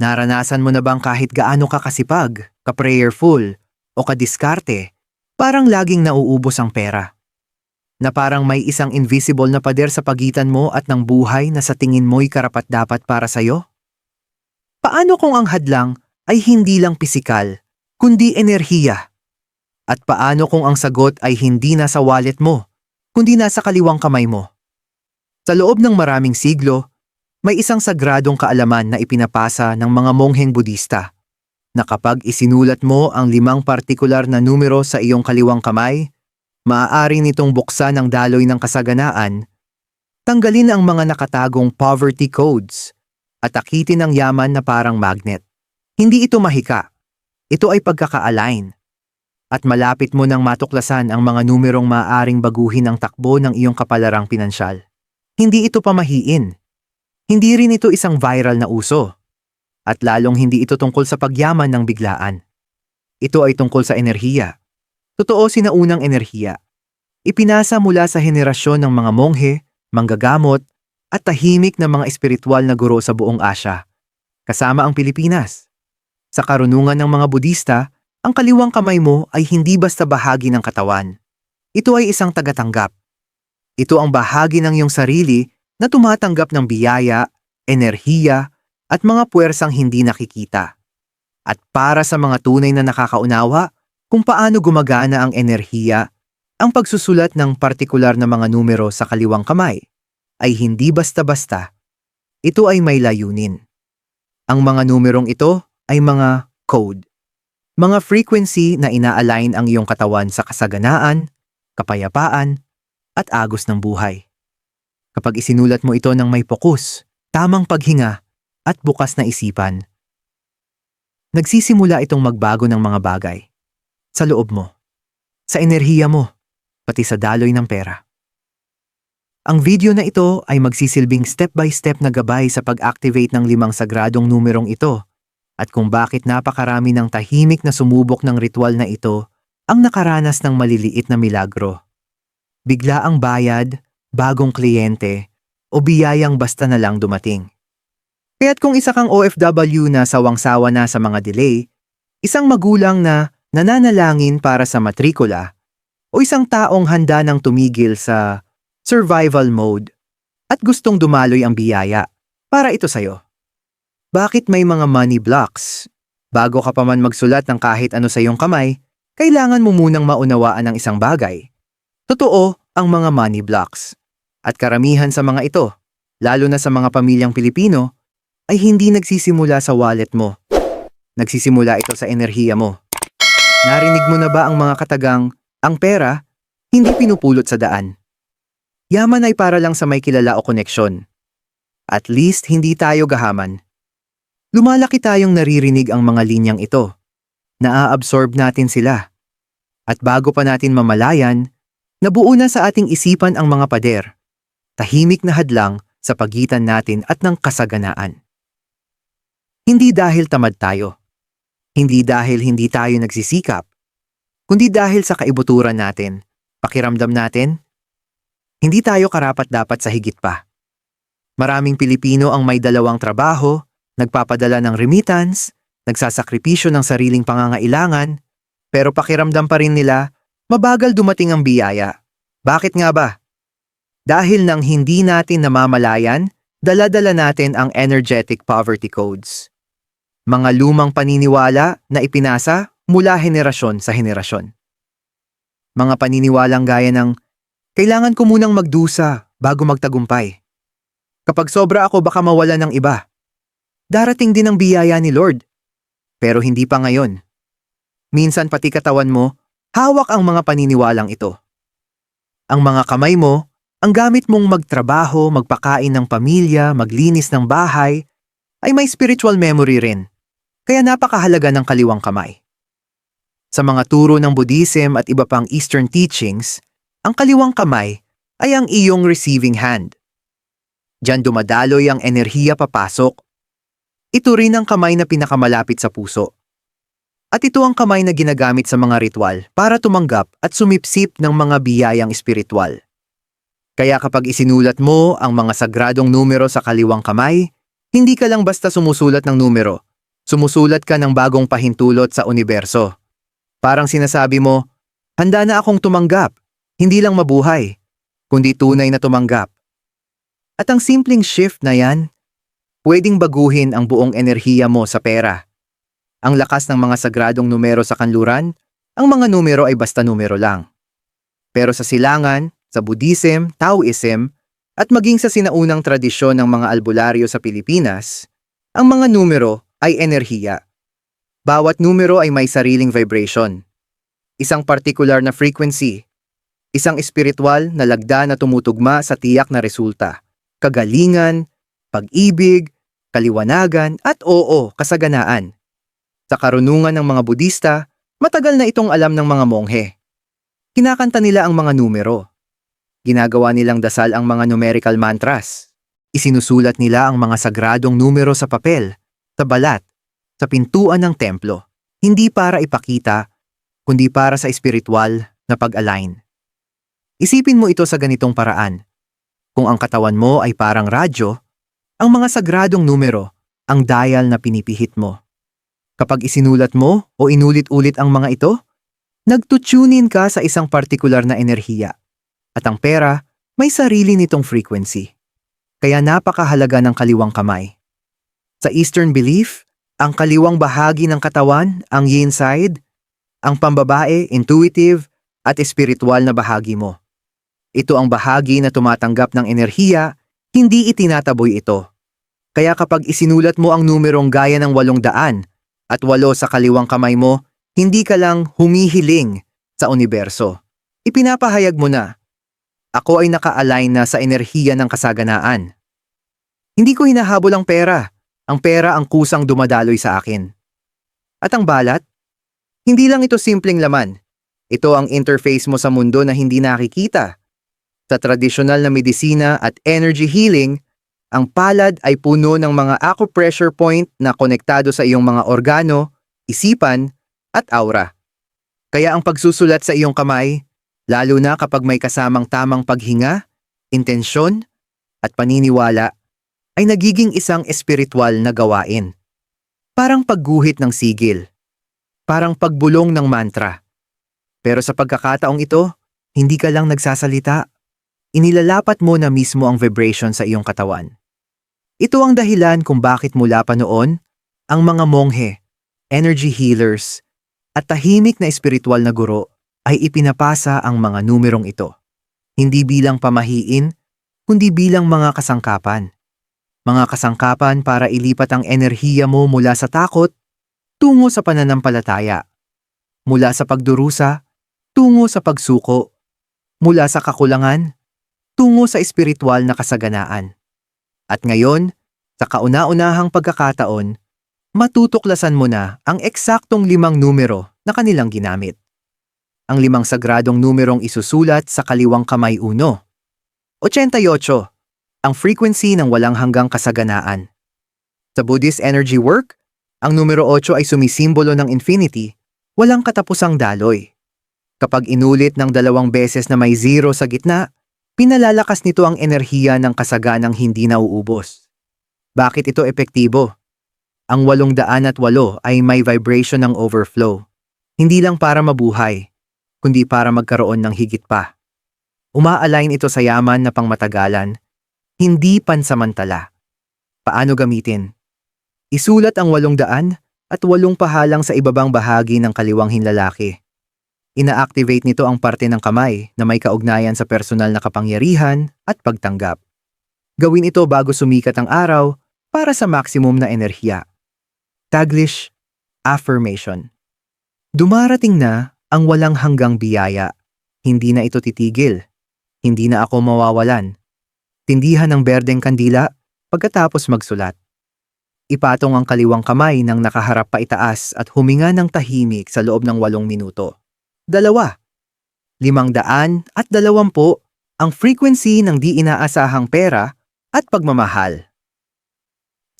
Naranasan mo na bang kahit gaano ka kasipag, ka-prayerful, o ka-diskarte, parang laging nauubos ang pera? Na parang may isang invisible na pader sa pagitan mo at ng buhay na sa tingin mo'y karapat-dapat para sa'yo? Paano kung ang hadlang ay hindi lang pisikal, kundi enerhiya? At paano kung ang sagot ay hindi nasa wallet mo, kundi nasa kaliwang kamay mo? Sa loob ng maraming siglo, may isang sagradong kaalaman na ipinapasa ng mga mongheng Budista na kapag isinulat mo ang limang partikular na numero sa iyong kaliwang kamay, maaari nitong buksan ang daloy ng kasaganaan, tanggalin ang mga nakatagong poverty codes, at akitin ang yaman na parang magnet. Hindi ito mahika. Ito ay pagkaka-align. At malapit mo nang matuklasan ang mga numerong maaaring baguhin ang takbo ng iyong kapalarang pinansyal. Hindi ito pamahiin. Hindi rin ito isang viral na uso. At lalong hindi ito tungkol sa pagyaman ng biglaan. Ito ay tungkol sa enerhiya. Totoo sinaunang enerhiya. Ipinasa mula sa henerasyon ng mga monghe, manggagamot, at tahimik na mga espiritual na guro sa buong Asya, kasama ang Pilipinas. Sa karunungan ng mga Budista, ang kaliwang kamay mo ay hindi basta bahagi ng katawan. Ito ay isang tagatanggap. Ito ang bahagi ng iyong sarili na tumatanggap ng biyaya, enerhiya, at mga puwersang hindi nakikita. At para sa mga tunay na nakakaunawa kung paano gumagana ang enerhiya, ang pagsusulat ng partikular na mga numero sa kaliwang kamay ay hindi basta-basta. Ito ay may layunin. Ang mga numerong ito ay mga code. Mga frequency na ina-align ang iyong katawan sa kasaganaan, kapayapaan, at agos ng buhay. Kapag isinulat mo ito ng may pokus, tamang paghinga, at bukas na isipan, nagsisimula itong magbago ng mga bagay. Sa loob mo, sa enerhiya mo, pati sa daloy ng pera. Ang video na ito ay magsisilbing step-by-step na gabay sa pag-activate ng limang sagradong numerong ito at kung bakit napakarami ng tahimik na sumubok ng ritual na ito ang nakaranas ng maliliit na milagro. Bigla ang bayad, bagong kliyente, o biyayang basta na lang dumating. Kaya't kung isa kang OFW na sawang-sawa na sa mga delay, isang magulang na nananalangin para sa matrikula, o isang taong handa ng tumigil sa survival mode at gustong dumaloy ang biyaya para ito sa'yo. Bakit may mga money blocks? Bago ka pa man magsulat ng kahit ano sa iyong kamay, kailangan mo munang maunawaan ang isang bagay. Totoo ang mga money blocks. At karamihan sa mga ito, lalo na sa mga pamilyang Pilipino, ay hindi nagsisimula sa wallet mo. Nagsisimula ito sa enerhiya mo. Narinig mo na ba ang mga katagang, ang pera, hindi pinupulot sa daan. Yaman ay para lang sa may kilala o koneksyon. At least hindi tayo gahaman. Lumalaki tayong naririnig ang mga linyang ito. Naa-absorb natin sila. At bago pa natin mamalayan, nabuo na sa ating isipan ang mga pader. Tahimik na hadlang sa pagitan natin at ng kasaganaan. Hindi dahil tamad tayo. Hindi dahil hindi tayo nagsisikap. Kundi dahil sa kaibuturan natin, pakiramdam natin, hindi tayo karapat-dapat sa higit pa. Maraming Pilipino ang may dalawang trabaho, nagpapadala ng remittance, nagsasakripisyo ng sariling pangangailangan, pero pakiramdam pa rin nila, mabagal dumating ang biyaya. Bakit nga ba? Dahil nang hindi natin namamalayan, daladala natin ang energetic poverty codes. Mga lumang paniniwala na ipinasa mula henerasyon sa henerasyon. Mga paniniwalang gaya ng, kailangan ko munang magdusa bago magtagumpay. Kapag sobra ako baka mawala ng iba. Darating din ang biyaya ni Lord. Pero hindi pa ngayon. Minsan pati katawan mo, hawak ang mga paniniwalang ito. Ang mga kamay mo, ang gamit mong magtrabaho, magpakain ng pamilya, maglinis ng bahay, ay may spiritual memory rin. Kaya napakahalaga ng kaliwang kamay. Sa mga turo ng Buddhism at iba pang Eastern teachings, ang kaliwang kamay ay ang iyong receiving hand. Diyan dumadaloy ang enerhiya papasok. Ito rin ang kamay na pinakamalapit sa puso. At ito ang kamay na ginagamit sa mga ritual para tumanggap at sumipsip ng mga biyayang espiritual. Kaya kapag isinulat mo ang mga sagradong numero sa kaliwang kamay, hindi ka lang basta sumusulat ng numero, Sumusulat ka ng bagong pahintulot sa universo. Parang sinasabi mo, handa na akong tumanggap, hindi lang mabuhay, kundi tunay na tumanggap. At ang simpleng shift na yan, pwedeng baguhin ang buong enerhiya mo sa pera. Ang lakas ng mga sagradong numero sa kanluran, ang mga numero ay basta numero lang. Pero sa silangan, sa Buddhism, Taoism, at maging sa sinaunang tradisyon ng mga albularyo sa Pilipinas, ang mga numero ay enerhiya. Bawat numero ay may sariling vibration. Isang particular na frequency. Isang espiritual na lagda na tumutugma sa tiyak na resulta. Kagalingan, pag-ibig, kaliwanagan, at oo, kasaganaan. Sa karunungan ng mga Budista, matagal na itong alam ng mga monghe. Kinakanta nila ang mga numero. Ginagawa nilang dasal ang mga numerical mantras. Isinusulat nila ang mga sagradong numero sa papel, sa balat, sa pintuan ng templo, hindi para ipakita, kundi para sa espiritual na pag-align. Isipin mo ito sa ganitong paraan. Kung ang katawan mo ay parang radyo, ang mga sagradong numero ang dial na pinipihit mo. Kapag isinulat mo o inulit-ulit ang mga ito, nagtutunin ka sa isang partikular na enerhiya. At ang pera, may sarili nitong frequency. Kaya napakahalaga ng kaliwang kamay. Sa Eastern belief, ang kaliwang bahagi ng katawan, ang yin side, ang pambabae, intuitive, at espiritual na bahagi mo. Ito ang bahagi na tumatanggap ng enerhiya, hindi itinataboy ito. Kaya kapag isinulat mo ang numerong gaya ng walong daan at walo sa kaliwang kamay mo, hindi ka lang humihiling sa universo. Ipinapahayag mo na, ako ay naka-align na sa enerhiya ng kasaganaan. Hindi ko hinahabol ang pera. Ang pera ang kusang dumadaloy sa akin. At ang balat? Hindi lang ito simpleng laman. Ito ang interface mo sa mundo na hindi nakikita. Sa tradisyonal na medisina at energy healing, ang palad ay puno ng mga acupressure point na konektado sa iyong mga organo, isipan, at aura. Kaya ang pagsusulat sa iyong kamay, lalo na kapag may kasamang tamang paghinga, intensyon, at paniniwala, ay nagiging isang espiritual na gawain. Parang pagguhit ng sigil. Parang pagbulong ng mantra. Pero sa pagkakataong ito, hindi ka lang nagsasalita. Inilalapat mo na mismo ang vibration sa iyong katawan. Ito ang dahilan kung bakit mula pa noon, ang mga monghe, energy healers, at tahimik na espiritual na guro ay ipinapasa ang mga numerong ito. Hindi bilang pamahiin, kundi bilang mga kasangkapan. Mga kasangkapan para ilipat ang enerhiya mo mula sa takot tungo sa pananampalataya. Mula sa pagdurusa tungo sa pagsuko. Mula sa kakulangan tungo sa espiritual na kasaganaan. At ngayon, sa kauna-unahang pagkakataon, matutuklasan mo na ang eksaktong limang numero na kanilang ginamit. Ang limang sagradong numerong isusulat sa kaliwang kamay uno. 88. Ang frequency ng walang hanggang kasaganaan. Sa Buddhist energy work, ang numero 8 ay sumisimbolo ng infinity, walang katapusang daloy. Kapag inulit ng dalawang beses na may zero sa gitna, pinalalakas nito ang enerhiya ng kasaganang hindi nauubos. Bakit ito epektibo? Ang walong daan at walo ay may vibration ng overflow. Hindi lang para mabuhay, kundi para magkaroon ng higit pa. Uma-align ito sa yaman na pangmatagalan, hindi pansamantala. Paano gamitin? Isulat ang walong daan at walong pahalang sa ibabang bahagi ng kaliwang hinlalaki. Ina-activate nito ang parte ng kamay na may kaugnayan sa personal na kapangyarihan at pagtanggap. Gawin ito bago sumikat ang araw para sa maximum na enerhiya. Taglish Affirmation Dumarating na ang walang hanggang biyaya. Hindi na ito titigil. Hindi na ako mawawalan. Tindihan ng berdeng kandila pagkatapos magsulat. Ipatong ang kaliwang kamay ng nakaharap pa itaas at huminga ng tahimik sa loob ng walong minuto dalawa. Limang daan at dalawampu ang frequency ng di inaasahang pera at pagmamahal.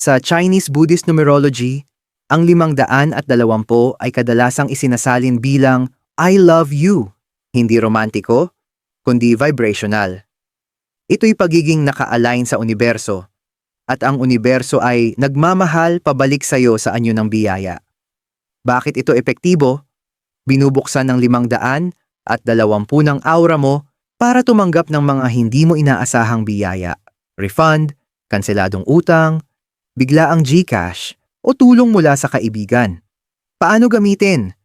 Sa Chinese Buddhist numerology, ang limang daan at dalawampu ay kadalasang isinasalin bilang I love you, hindi romantiko, kundi vibrational. Ito'y pagiging naka-align sa universo at ang universo ay nagmamahal pabalik sa iyo sa anyo ng biyaya. Bakit ito epektibo? Binubuksan ng limang daan at dalawampu ng aura mo para tumanggap ng mga hindi mo inaasahang biyaya. Refund, kanseladong utang, biglaang Gcash, o tulong mula sa kaibigan. Paano gamitin?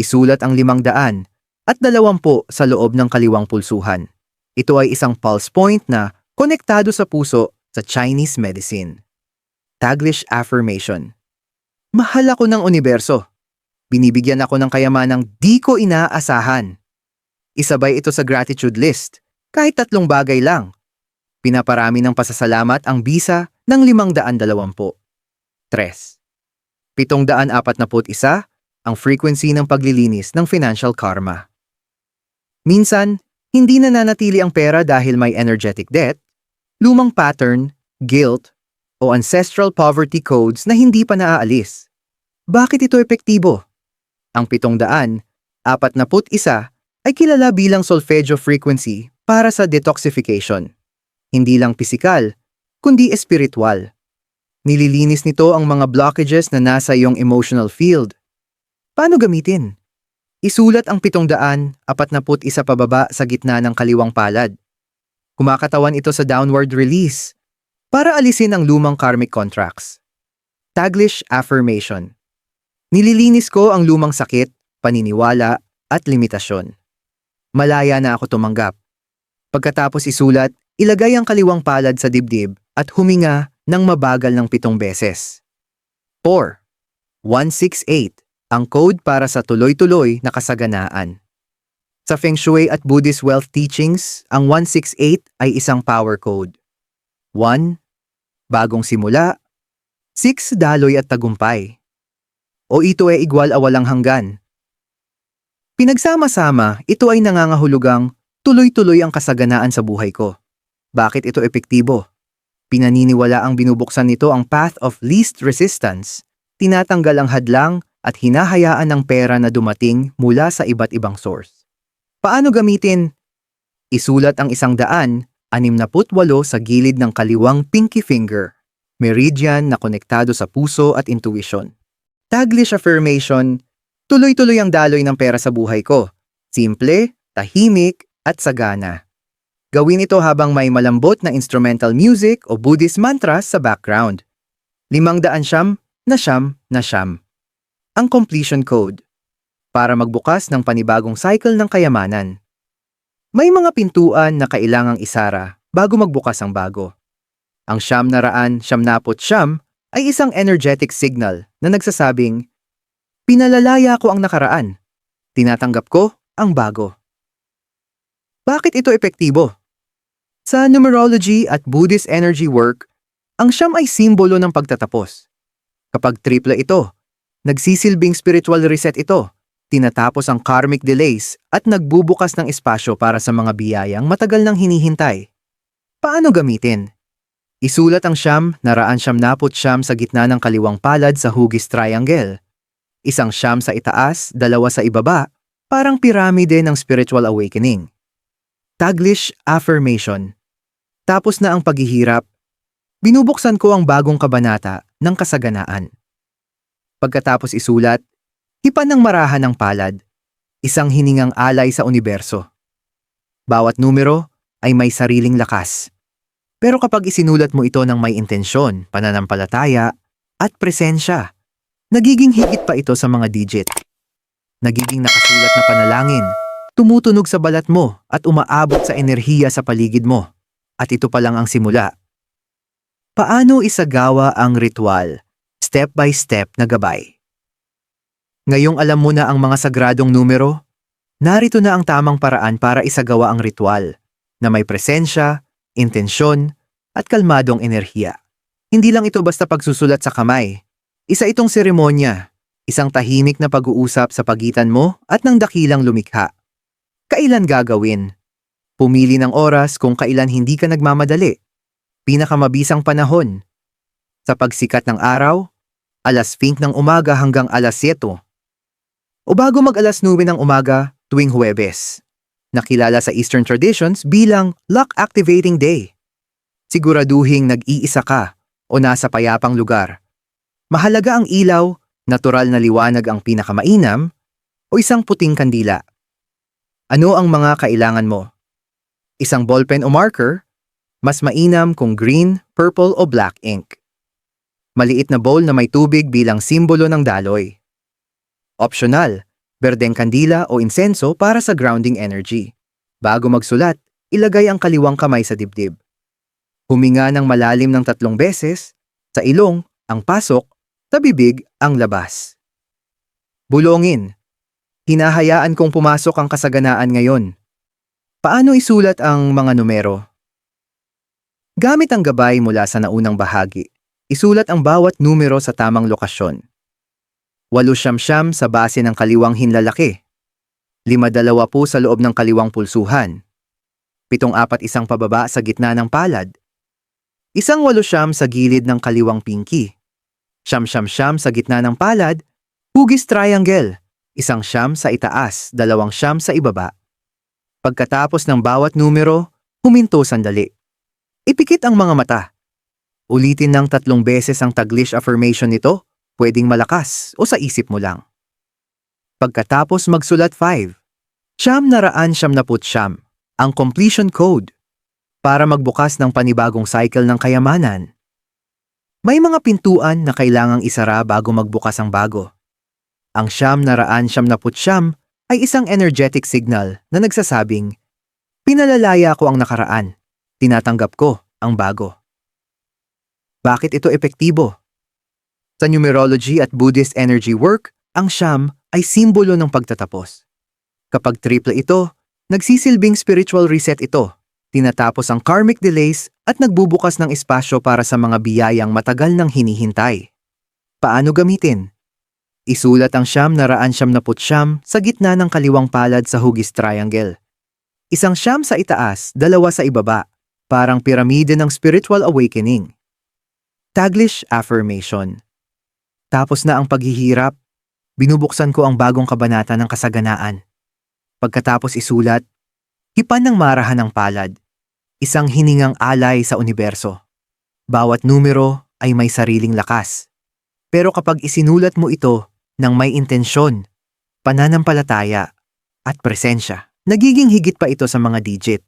Isulat ang limang daan at dalawampu sa loob ng kaliwang pulsuhan. Ito ay isang pulse point na konektado sa puso sa Chinese medicine. Taglish Affirmation Mahal ako ng universo. Binibigyan ako ng kayamanang di ko inaasahan. Isabay ito sa gratitude list, kahit tatlong bagay lang. Pinaparami ng pasasalamat ang bisa ng 520. 3. 741 ang frequency ng paglilinis ng financial karma. Minsan, hindi nananatili ang pera dahil may energetic debt, lumang pattern, guilt, o ancestral poverty codes na hindi pa naaalis. Bakit ito epektibo? Ang 741 ay kilala bilang solfeggio frequency para sa detoxification. Hindi lang pisikal, kundi espiritual. Nililinis nito ang mga blockages na nasa iyong emotional field. Paano gamitin? Isulat ang 741 pababa sa gitna ng kaliwang palad. Kumakatawan ito sa downward release para alisin ang lumang karmic contracts. Taglish Affirmation Nililinis ko ang lumang sakit, paniniwala, at limitasyon. Malaya na ako tumanggap. Pagkatapos isulat, ilagay ang kaliwang palad sa dibdib at huminga ng mabagal ng pitong beses. 4. 168 ang code para sa tuloy-tuloy na kasaganaan. Sa Feng Shui at Buddhist wealth teachings, ang 168 ay isang power code. 1. Bagong simula. 6. Daloy at tagumpay o ito ay igwal a walang hanggan. Pinagsama-sama, ito ay nangangahulugang tuloy-tuloy ang kasaganaan sa buhay ko. Bakit ito epektibo? Pinaniniwala ang binubuksan nito ang path of least resistance, tinatanggal ang hadlang at hinahayaan ng pera na dumating mula sa iba't ibang source. Paano gamitin? Isulat ang isang daan, anim na putwalo sa gilid ng kaliwang pinky finger, meridian na konektado sa puso at intuition. Taglish affirmation, tuloy-tuloy ang daloy ng pera sa buhay ko. Simple, tahimik, at sagana. Gawin ito habang may malambot na instrumental music o Buddhist mantras sa background. Limang daan siyam na siyam na siyam. Ang completion code. Para magbukas ng panibagong cycle ng kayamanan. May mga pintuan na kailangang isara bago magbukas ang bago. Ang siyam na raan siyam napot siyam ay isang energetic signal na nagsasabing, Pinalalaya ko ang nakaraan. Tinatanggap ko ang bago. Bakit ito epektibo? Sa numerology at Buddhist energy work, ang siyam ay simbolo ng pagtatapos. Kapag triple ito, nagsisilbing spiritual reset ito, tinatapos ang karmic delays at nagbubukas ng espasyo para sa mga biyayang matagal nang hinihintay. Paano gamitin? Isulat ang siyam, naraan siyam napot siyam sa gitna ng kaliwang palad sa hugis triangle. Isang siyam sa itaas, dalawa sa ibaba, parang piramide ng spiritual awakening. Taglish Affirmation Tapos na ang paghihirap, binubuksan ko ang bagong kabanata ng kasaganaan. Pagkatapos isulat, hipan ng marahan ng palad, isang hiningang alay sa universo. Bawat numero ay may sariling lakas pero kapag isinulat mo ito ng may intensyon, pananampalataya, at presensya, nagiging higit pa ito sa mga digit. Nagiging nakasulat na panalangin, tumutunog sa balat mo at umaabot sa enerhiya sa paligid mo. At ito pa lang ang simula. Paano isagawa ang ritual? Step by step na gabay. Ngayong alam mo na ang mga sagradong numero, narito na ang tamang paraan para isagawa ang ritual na may presensya, intensyon, at kalmadong enerhiya. Hindi lang ito basta pagsusulat sa kamay. Isa itong seremonya, isang tahimik na pag-uusap sa pagitan mo at ng dakilang lumikha. Kailan gagawin? Pumili ng oras kung kailan hindi ka nagmamadali. Pinakamabisang panahon. Sa pagsikat ng araw, alas 5 ng umaga hanggang alas 7. O bago mag alas 9 ng umaga tuwing Huwebes nakilala sa Eastern traditions bilang luck activating day. Siguraduhing nag-iisa ka o nasa payapang lugar. Mahalaga ang ilaw, natural na liwanag ang pinakamainam, o isang puting kandila. Ano ang mga kailangan mo? Isang ballpen o marker, mas mainam kung green, purple o black ink. Maliit na bowl na may tubig bilang simbolo ng daloy. Optional, berdeng kandila o insenso para sa grounding energy. Bago magsulat, ilagay ang kaliwang kamay sa dibdib. Huminga ng malalim ng tatlong beses, sa ilong, ang pasok, sa bibig, ang labas. Bulongin. Hinahayaan kong pumasok ang kasaganaan ngayon. Paano isulat ang mga numero? Gamit ang gabay mula sa naunang bahagi, isulat ang bawat numero sa tamang lokasyon. Walo siyam-siyam sa base ng kaliwang hinlalaki. Lima dalawa po sa loob ng kaliwang pulsuhan. Pitong apat isang pababa sa gitna ng palad. Isang walo sa gilid ng kaliwang pinky. Siyam siyam siyam sa gitna ng palad. Hugis triangle. Isang siyam sa itaas, dalawang siyam sa ibaba. Pagkatapos ng bawat numero, huminto sandali. Ipikit ang mga mata. Ulitin ng tatlong beses ang Taglish affirmation nito, pwedeng malakas o sa isip mo lang. Pagkatapos magsulat 5, siyam na raan siyam na siyam, ang completion code, para magbukas ng panibagong cycle ng kayamanan. May mga pintuan na kailangang isara bago magbukas ang bago. Ang siyam na raan siyam na siyam ay isang energetic signal na nagsasabing, Pinalalaya ko ang nakaraan, tinatanggap ko ang bago. Bakit ito epektibo? Sa numerology at Buddhist energy work, ang siyam ay simbolo ng pagtatapos. Kapag triple ito, nagsisilbing spiritual reset ito. Tinatapos ang karmic delays at nagbubukas ng espasyo para sa mga biyayang matagal nang hinihintay. Paano gamitin? Isulat ang siyam na raan siyam na putsyam sa gitna ng kaliwang palad sa hugis triangle. Isang siyam sa itaas, dalawa sa ibaba, parang piramide ng spiritual awakening. Taglish Affirmation Tapos na ang paghihirap, binubuksan ko ang bagong kabanata ng kasaganaan. Pagkatapos isulat, hipan ng marahan ng palad, isang hiningang alay sa universo. Bawat numero ay may sariling lakas. Pero kapag isinulat mo ito ng may intensyon, pananampalataya, at presensya. Nagiging higit pa ito sa mga digit.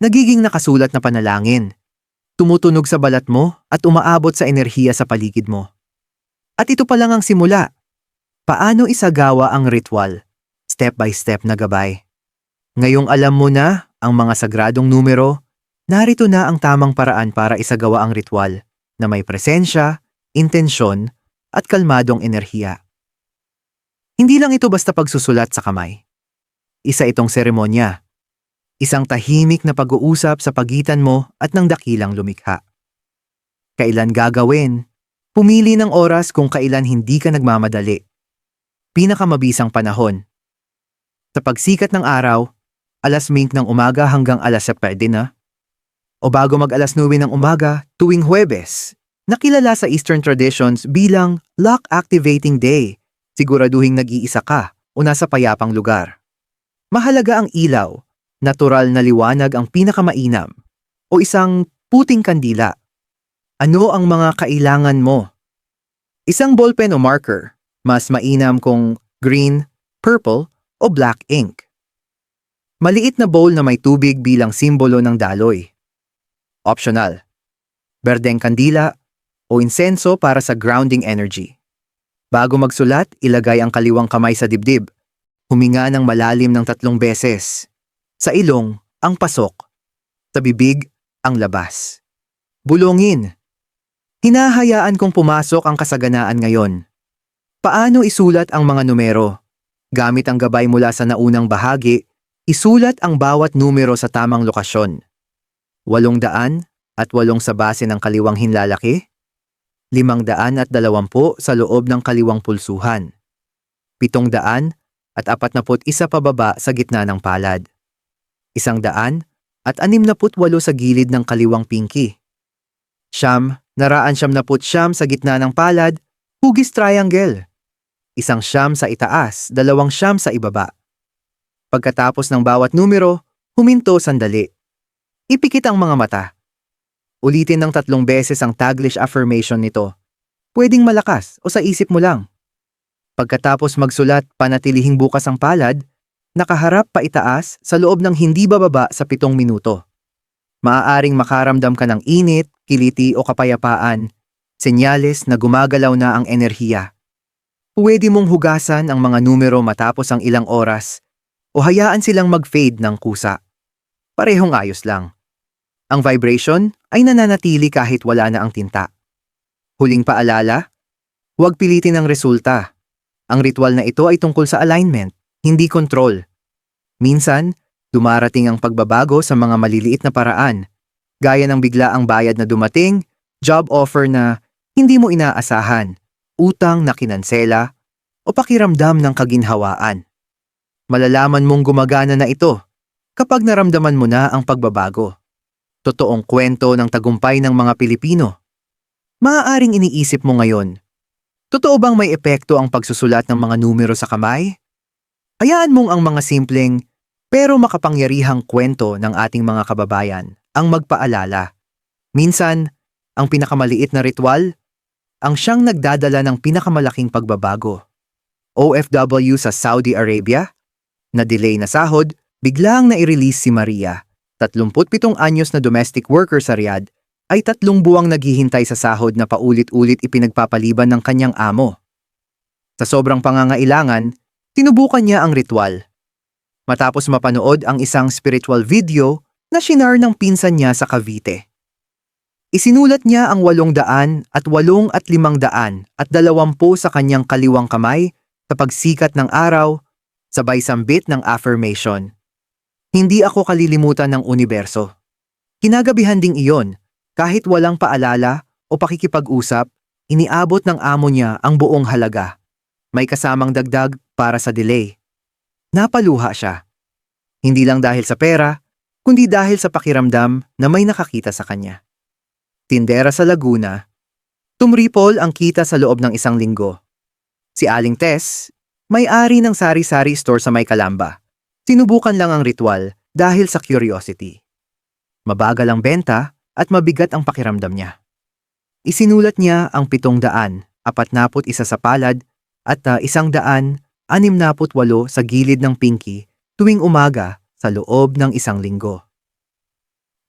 Nagiging nakasulat na panalangin. Tumutunog sa balat mo at umaabot sa enerhiya sa paligid mo. At ito pa lang ang simula. Paano isagawa ang ritual? Step by step na gabay. Ngayong alam mo na ang mga sagradong numero, narito na ang tamang paraan para isagawa ang ritual na may presensya, intensyon, at kalmadong enerhiya. Hindi lang ito basta pagsusulat sa kamay. Isa itong seremonya. Isang tahimik na pag-uusap sa pagitan mo at ng dakilang lumikha. Kailan gagawin? Pumili ng oras kung kailan hindi ka nagmamadali. Pinakamabisang panahon. Sa pagsikat ng araw, alas mink ng umaga hanggang alas 7 na. O bago mag alas 9 ng umaga, tuwing Huwebes, nakilala sa Eastern traditions bilang Lock Activating Day siguraduhing nag-iisa ka o nasa payapang lugar. Mahalaga ang ilaw, natural na liwanag ang pinakamainam, o isang puting kandila. Ano ang mga kailangan mo? Isang ballpen o marker, mas mainam kung green, purple, o black ink. Maliit na bowl na may tubig bilang simbolo ng daloy. Optional. Berdeng kandila o insenso para sa grounding energy. Bago magsulat, ilagay ang kaliwang kamay sa dibdib. Huminga ng malalim ng tatlong beses. Sa ilong, ang pasok. Sa bibig, ang labas. Bulongin. Hinahayaan kong pumasok ang kasaganaan ngayon. Paano isulat ang mga numero? Gamit ang gabay mula sa naunang bahagi, isulat ang bawat numero sa tamang lokasyon. Walong daan at walong sa base ng kaliwang hinlalaki, limang daan at dalawampu sa loob ng kaliwang pulsuhan, pitong daan at apat naput isa pababa sa gitna ng palad, isang daan at anim naput walo sa gilid ng kaliwang pinky, siyam, naraan siyam naput siyam sa gitna ng palad, hugis triangle, isang siyam sa itaas, dalawang siyam sa ibaba. Pagkatapos ng bawat numero, huminto sandali. Ipikit ang mga mata. Ulitin ng tatlong beses ang Taglish affirmation nito. Pwedeng malakas o sa isip mo lang. Pagkatapos magsulat, panatilihing bukas ang palad, nakaharap pa itaas sa loob ng hindi bababa sa pitong minuto. Maaaring makaramdam ka ng init, kiliti o kapayapaan, senyales na gumagalaw na ang enerhiya. Pwede mong hugasan ang mga numero matapos ang ilang oras o hayaan silang mag-fade ng kusa. Parehong ayos lang. Ang vibration ay nananatili kahit wala na ang tinta. Huling paalala, huwag pilitin ang resulta. Ang ritual na ito ay tungkol sa alignment, hindi control. Minsan, dumarating ang pagbabago sa mga maliliit na paraan, gaya ng biglaang bayad na dumating, job offer na hindi mo inaasahan, utang na kinansela, o pakiramdam ng kaginhawaan. Malalaman mong gumagana na ito kapag naramdaman mo na ang pagbabago. Totoong kwento ng tagumpay ng mga Pilipino. Maaaring iniisip mo ngayon, totoo bang may epekto ang pagsusulat ng mga numero sa kamay? Hayaan mong ang mga simpleng pero makapangyarihang kwento ng ating mga kababayan ang magpaalala. Minsan, ang pinakamaliit na ritual, ang siyang nagdadala ng pinakamalaking pagbabago. OFW sa Saudi Arabia, na delay na sahod, biglang na-release si Maria, 37 anyos na domestic worker sa Riyadh, ay tatlong buwang naghihintay sa sahod na paulit-ulit ipinagpapaliban ng kanyang amo. Sa sobrang pangangailangan, tinubukan niya ang ritual. Matapos mapanood ang isang spiritual video na shinar ng pinsan niya sa Cavite. Isinulat niya ang walong daan at walong at limang daan at dalawampu sa kanyang kaliwang kamay sa pagsikat ng araw, sabay sambit ng affirmation. Hindi ako kalilimutan ng universo. Kinagabihan ding iyon, kahit walang paalala o pakikipag-usap, iniabot ng amo niya ang buong halaga. May kasamang dagdag para sa delay. Napaluha siya. Hindi lang dahil sa pera, kundi dahil sa pakiramdam na may nakakita sa kanya. Tindera sa Laguna, tumripol ang kita sa loob ng isang linggo. Si Aling Tess, may-ari ng sari-sari store sa May Kalamba. Sinubukan lang ang ritual dahil sa curiosity. Mabagal ang benta at mabigat ang pakiramdam niya. Isinulat niya ang pitong daan, apat naput isa sa palad at uh, isang daan, anim naput walo sa gilid ng pinky tuwing umaga sa loob ng isang linggo.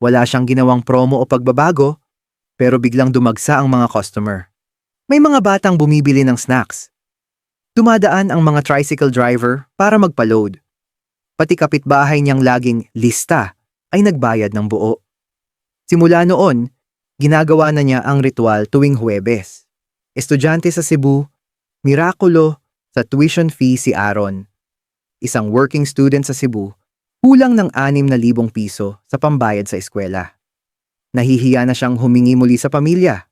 Wala siyang ginawang promo o pagbabago, pero biglang dumagsa ang mga customer. May mga batang bumibili ng snacks. Dumadaan ang mga tricycle driver para magpa-load. Pati kapitbahay niyang laging lista ay nagbayad ng buo. Simula noon, ginagawa na niya ang ritual tuwing Huwebes. Estudyante sa Cebu, mirakulo sa tuition fee si Aaron. Isang working student sa Cebu, kulang ng 6,000 piso sa pambayad sa eskwela. Nahihiya na siyang humingi muli sa pamilya.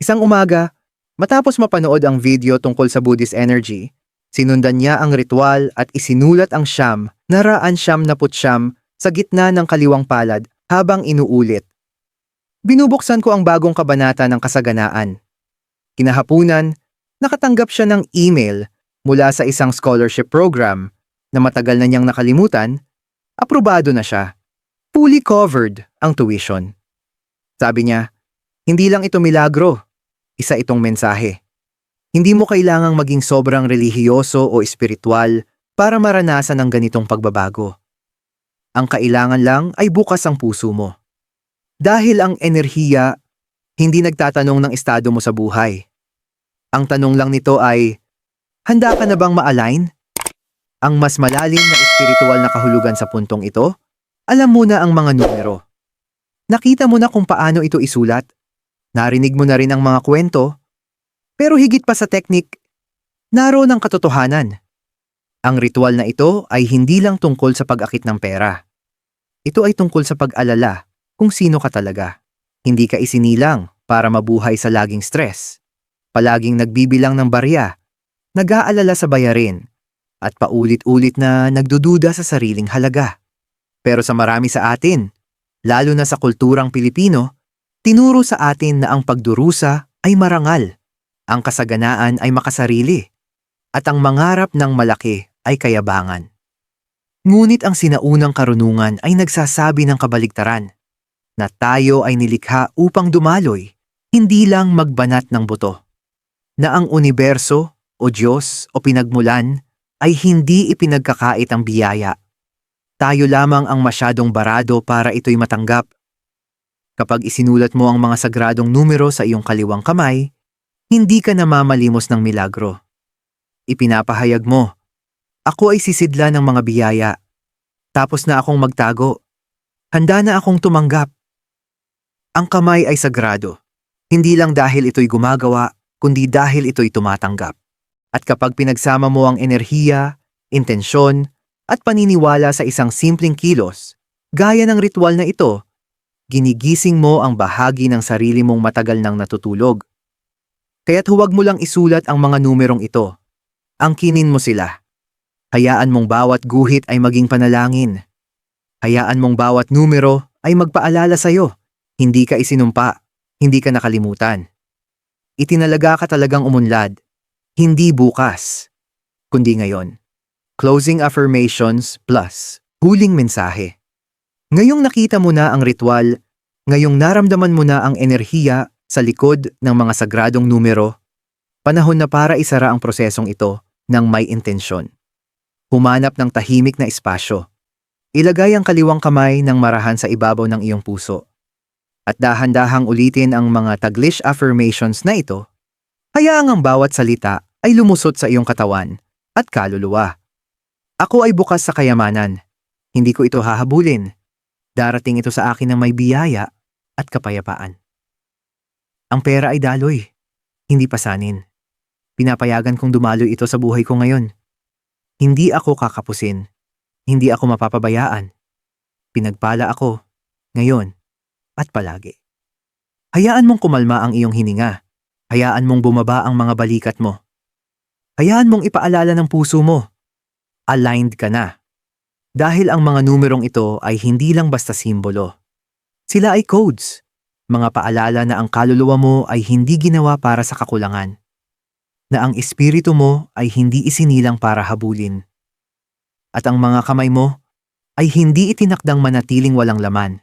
Isang umaga, matapos mapanood ang video tungkol sa Buddhist energy, sinundan niya ang ritual at isinulat ang siyam na raan siyam na putsyam sa gitna ng kaliwang palad habang inuulit. Binubuksan ko ang bagong kabanata ng kasaganaan. Kinahapunan, nakatanggap siya ng email mula sa isang scholarship program na matagal na niyang nakalimutan, aprobado na siya. Fully covered ang tuition. Sabi niya, hindi lang ito milagro, isa itong mensahe. Hindi mo kailangang maging sobrang relihiyoso o espiritual para maranasan ang ganitong pagbabago. Ang kailangan lang ay bukas ang puso mo. Dahil ang enerhiya hindi nagtatanong ng estado mo sa buhay. Ang tanong lang nito ay, handa ka na bang ma-align? Ang mas malalim na espiritual na kahulugan sa puntong ito, alam mo na ang mga numero. Nakita mo na kung paano ito isulat. Narinig mo na rin ang mga kwento. Pero higit pa sa teknik, naroon ang katotohanan. Ang ritual na ito ay hindi lang tungkol sa pag-akit ng pera. Ito ay tungkol sa pag-alala kung sino ka talaga. Hindi ka isinilang para mabuhay sa laging stress. Palaging nagbibilang ng barya, nag-aalala sa bayarin, at paulit-ulit na nagdududa sa sariling halaga. Pero sa marami sa atin, lalo na sa kulturang Pilipino, tinuro sa atin na ang pagdurusa ay marangal, ang kasaganaan ay makasarili, at ang mangarap ng malaki ay kayabangan. Ngunit ang sinaunang karunungan ay nagsasabi ng kabaligtaran. na tayo ay nilikha upang dumaloy, hindi lang magbanat ng buto. Na ang universo o Diyos o pinagmulan ay hindi ipinagkakait ang biyaya. Tayo lamang ang masyadong barado para ito'y matanggap. Kapag isinulat mo ang mga sagradong numero sa iyong kaliwang kamay, hindi ka namamalimos ng milagro. Ipinapahayag mo, ako ay sisidla ng mga biyaya. Tapos na akong magtago. Handa na akong tumanggap. Ang kamay ay sagrado. Hindi lang dahil ito'y gumagawa, kundi dahil ito'y tumatanggap. At kapag pinagsama mo ang enerhiya, intensyon, at paniniwala sa isang simpleng kilos, gaya ng ritual na ito, ginigising mo ang bahagi ng sarili mong matagal nang natutulog. Kaya't huwag mo lang isulat ang mga numerong ito. Angkinin mo sila. Hayaan mong bawat guhit ay maging panalangin. Hayaan mong bawat numero ay magpaalala sa'yo. Hindi ka isinumpa, hindi ka nakalimutan. Itinalaga ka talagang umunlad. Hindi bukas, kundi ngayon. Closing affirmations plus huling mensahe. Ngayong nakita mo na ang ritual, ngayong naramdaman mo na ang enerhiya sa likod ng mga sagradong numero, panahon na para isara ang prosesong ito ng may intensyon. Humanap ng tahimik na espasyo. Ilagay ang kaliwang kamay ng marahan sa ibabaw ng iyong puso. At dahan-dahang ulitin ang mga taglish affirmations na ito, hayaang ang bawat salita ay lumusot sa iyong katawan at kaluluwa. Ako ay bukas sa kayamanan. Hindi ko ito hahabulin. Darating ito sa akin ng may biyaya at kapayapaan. Ang pera ay daloy, hindi pasanin. Pinapayagan kong dumaloy ito sa buhay ko ngayon. Hindi ako kakapusin. Hindi ako mapapabayaan. Pinagpala ako, ngayon, at palagi. Hayaan mong kumalma ang iyong hininga. Hayaan mong bumaba ang mga balikat mo. Hayaan mong ipaalala ng puso mo. Aligned ka na. Dahil ang mga numerong ito ay hindi lang basta simbolo. Sila ay codes, mga paalala na ang kaluluwa mo ay hindi ginawa para sa kakulangan. Na ang espiritu mo ay hindi isinilang para habulin. At ang mga kamay mo ay hindi itinakdang manatiling walang laman.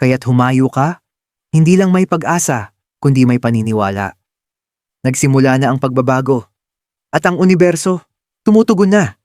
Kaya't humayo ka, hindi lang may pag-asa, kundi may paniniwala. Nagsimula na ang pagbabago. At ang universo, tumutugon na.